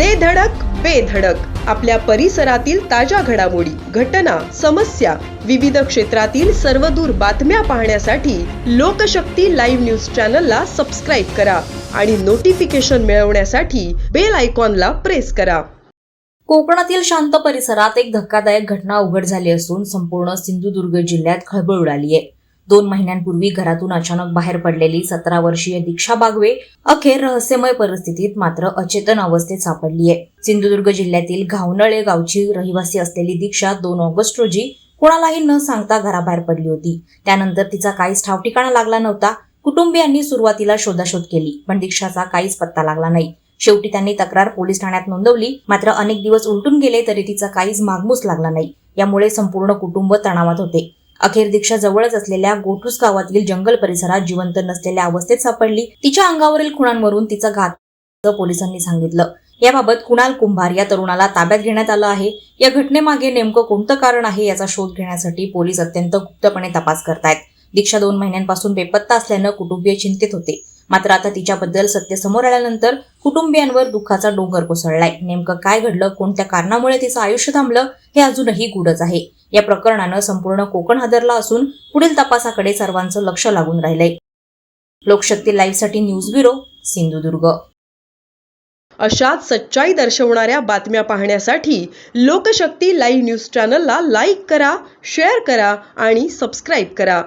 दे धडक बेधडक आपल्या परिसरातील ताज्या घडामोडी घटना समस्या विविध क्षेत्रातील सर्वदूर बातम्या पाहण्यासाठी लोकशक्ती लाईव्ह न्यूज चॅनलला सबस्क्राईब करा आणि नोटिफिकेशन मिळवण्यासाठी बेल आयकॉनला प्रेस करा. कोकणातील शांत परिसरात एक धक्कादायक घटना उघड झाली असून संपूर्ण सिंधुदुर्ग जिल्ह्यात खळबळ उडाली आहे. दोन महिन्यांपूर्वी घरातून अचानक बाहेर पडलेली सतरा वर्षीय दीक्षा बागवे अखेर रहस्यमय परिस्थितीत मात्र अचेतन अवस्थेत सापडली आहे. सिंधुदुर्ग जिल्ह्यातील घावनळे गावची रहिवासी असलेली दीक्षा दोन ऑगस्ट रोजी कोणालाही न सांगता घराबाहेर पडली होती. त्यानंतर तिचा काहीच ठाव ठिकाणा लागला नव्हता. कुटुंबियांनी सुरुवातीला शोधाशोध केली पण दीक्षाचा काहीच पत्ता लागला नाही. शेवटी त्यांनी तक्रार पोलीस ठाण्यात नोंदवली. मात्र अनेक दिवस उलटून गेले तरी तिचा काहीच मागमूस लागला नाही. यामुळे संपूर्ण कुटुंब तणावात होते. अखेर दीक्षा जवळच असलेल्या गोठूस गावातील जंगल परिसरात जिवंत नसलेल्या अवस्थेत सापडली. तिच्या अंगावरील खुणांवरून तिचा घात पोलिसांनी सांगितलं. याबाबत कुणाल कुंभार या तरुणाला ताब्यात घेण्यात आलं आहे. या घटनेमागे नेमकं कोणतं कारण आहे याचा शोध घेण्यासाठी पोलीस अत्यंत गुप्तपणे तपास करतायत. दीक्षा दोन महिन्यांपासून बेपत्ता असल्यानं कुटुंबीय चिंतित होते. मात्र आता तिच्याबद्दल सत्य समोर आल्यानंतर कुटुंबियांवर दुःखाचा डोंगर कोसळलाय. नेमकं काय घडलं? कोणत्या कारणामुळे तिचं आयुष्य थांबलं? हे अजूनही गूढच आहे. या प्रकरणानं संपूर्ण कोकण हादरला असून पुढील तपासाकडे सर्वांचं लक्ष लागून राहिलंय. लोकशक्ती लाईव्हसाठी न्यूज ब्युरो सिंधुदुर्ग. अशाच सच्चाई दर्शवणाऱ्या बातम्या पाहण्यासाठी लोकशक्ती लाईव्ह न्यूज चॅनलला लाईक करा शेअर करा आणि सबस्क्राईब करा.